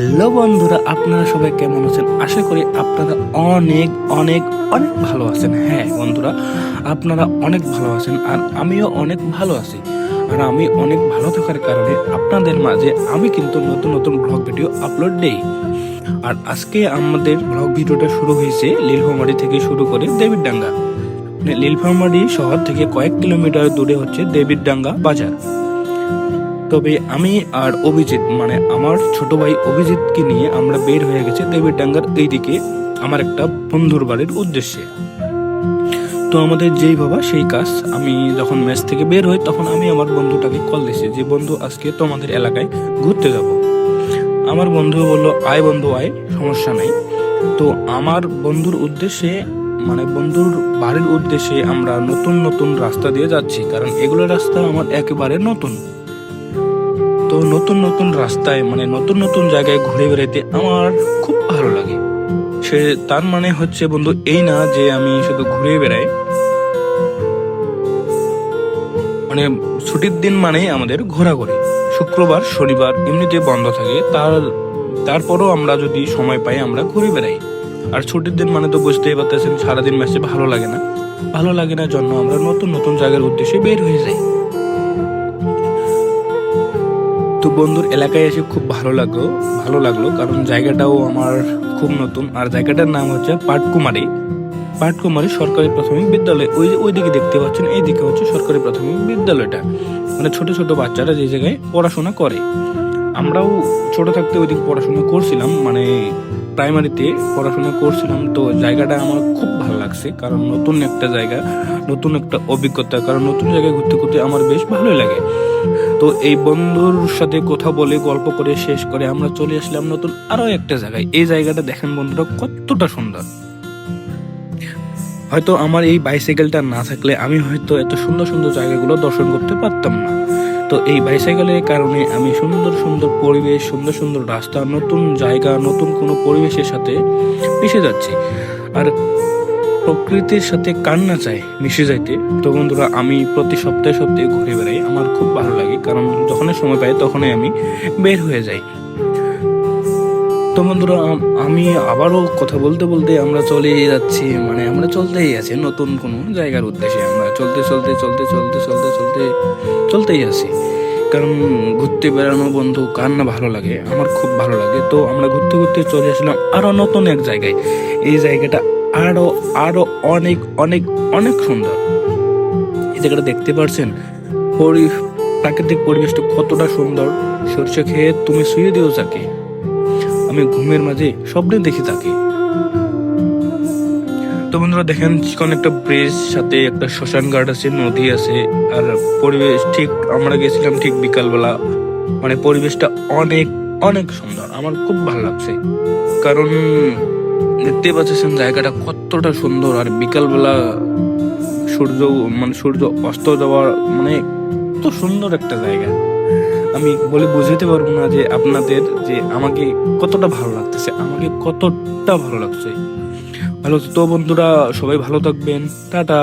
Hello বন্ধুরা, আপনারা সবাই কেমন আছেন? আশা করি আপনারা অনেক অনেক অনেক ভালো আছেন। হ্যাঁ বন্ধুরা, আপনারা অনেক ভালো আছেন আর আমিও অনেক ভালো আছি। আর আমি অনেক ভালো থাকার কারণে আপনাদের মাঝে আমি কিন্তু নতুন নতুন ব্লগ ভিডিও আপলোড দেই। আর আজকে আমাদের ব্লগ ভিডিওটা শুরু হয়েছে লীলফামারি থেকে শুরু করে দেবীরডাঙ্গা। মানে লীলফামারি শহর থেকে কয়েক কিলোমিটার দূরে হচ্ছে দেবীরডাঙ্গা বাজার। তবে আমি আর অভিজিৎ মানে আমার ছোট ভাই অভিজিৎকে নিয়ে আমরা বের হয়ে গেছি দেবীরডাঙ্গার এইদিকে, আমার একটা বন্ধুর বাড়ির উদ্দেশ্যে। তো আমাদের যেই বাবা, সেই কাজ, আমি যখন ম্যাচ থেকে বের হই, তখন আমি আমার বন্ধুটাকে কল দিছি যে, বন্ধু, আজকে তোমাদের এলাকায় ঘুরতে যাব। আমার বন্ধু বলল, আয় বন্ধু, আয়, সমস্যা নাই। তো আমার বন্ধুর উদ্দেশ্যে মানে বন্ধুর বাড়ির উদ্দেশ্যে আমরা নতুন নতুন রাস্তা দিয়ে যাচ্ছি, কারণ এগুলো রাস্তা আমার একেবারে নতুন। তো নতুন নতুন রাস্তায় মানে নতুন নতুন জায়গায় ঘুরে বেড়াতে আমার খুব ভালো লাগে। সে তার মানে হচ্ছে বন্ধু এই না যে আমি শুধু ঘুরে বেড়াই। মানে ছুটির দিন মানেই আমাদের ঘোরাঘুরি। শুক্রবার, শনিবার এমনিতে বন্ধ থাকে। তার, তারপরও আমরা যদি সময় পাই, আমরা ঘুরে বেড়াই। আর ছুটির দিন মানে তো বুঝতেই পারতেছেন, সারাদিন ম্যাচে ভালো লাগে না। ভালো লাগে না জন্য আমরা নতুন নতুন জায়গার উদ্দেশ্যে বের হয়ে যাই। বন্ধুর এলাকায় এসে খুব ভালো লাগল ভালো লাগল, কারণ জায়গাটাও আমার খুব নতুন। আর জায়গাটার নাম হচ্ছে পাটকুমারী। পাটকুমারী সরকারি প্রাথমিক বিদ্যালয়। ওই ওইদিকে দেখতে পাচ্ছেন এইদিকে হচ্ছে সরকারি প্রাথমিক বিদ্যালয়টা। মানে ছোট ছোট বাচ্চারা যে জায়গায় পড়াশোনা করে। আমরাও ছোট থাকতে ওইদিকে পড়াশোনা করছিলাম মানে প্রাইমারিতে পড়াশোনা করছিলাম, তো জায়গাটা আমার খুব ভালো লাগছে। কারণ নতুন একটা জায়গা, নতুন একটা অভিজ্ঞতা, কারণ নতুন জায়গায় ঘুরতে ঘুরতে আমার বেশ ভালোই লাগে। তো এই বন্ধুর সাথে কথা বলে, গল্প করে, শেষ করে আমরা চলে আসলাম নতুন আরও একটা জায়গায়। এই জায়গাটা দেখেন বন্ধুরা, কতটা সুন্দর। হয়তো আমার এই বাইসাইকেলটা না থাকলে আমি হয়তো এত সুন্দর সুন্দর জায়গাগুলো দর্শন করতে পারতাম না। তো এই বাইসাইকেলের কারণে আমি সুন্দর সুন্দর পরিবেশ, সুন্দর সুন্দর রাস্তা, নতুন জায়গা, নতুন কোনো পরিবেশের সাথে মিশে যাচ্ছি। আর প্রকৃতির সাথে কান্না চায় মিশে যাইতে। তো বন্ধুরা, আমি প্রতি সপ্তাহে সপ্তাহে ঘুরে বেড়াই। আমার খুব ভালো লাগে, কারণ যখনই সময় পাই তখনই আমি বের হয়ে যাই। তো বন্ধুরা, আমি আবারও কথা বলতে বলতে আমরা চলে যাচ্ছি মানে আমরা চলতেই আছি, নতুন কোনো জায়গার উদ্দেশ্যে আমরা চলতে চলতে চলতে চলতে চলতে চলতে, চলতেই আছি। কারণ ঘুরতে বেড়ানো বন্ধু, কার না ভালো লাগে? আমার খুব ভালো লাগে। তো আমরা ঘুরতে ঘুরতে চলে আসলাম আরও নতুন এক জায়গায়। এই জায়গাটা আরও আরও অনেক অনেক অনেক সুন্দর। এই জায়গাটা দেখতে পারছেন? পরি প্রাকৃতিক পরিবেশটা কতটা সুন্দর। সরষে খেয়ে তুমি শুয়ে দিও যাকে আমি ঘুমের মাঝে স্বপ্নে দেখি তাকে তো বন্ধুরা দেখেন, চিকন একটা ব্রিজ সাথে একটা শ্মশান ঘাট আছে, নদী আছে, আর পরিবেশ ঠিক আমরা গেছিলাম ঠিক বিকালবেলা। মানে পরিবেশটা অনেক অনেক সুন্দর। আমার খুব ভালো লাগছে। কারণ দেখতে পাচ্ছেন জায়গাটা কতটা সুন্দর। আর বিকালবেলা সূর্য মানে সূর্য অস্ত যাওয়ার মানে কত সুন্দর একটা জায়গা। আমি বলে বুঝাতে পারব না যে আপনাদের যে আমাকে কতটা ভালো লাগতেছে, আমাকে কতটা ভালো লাগছে। ভালো তো বন্ধুরা, সবাই ভালো থাকবেন। টাটা।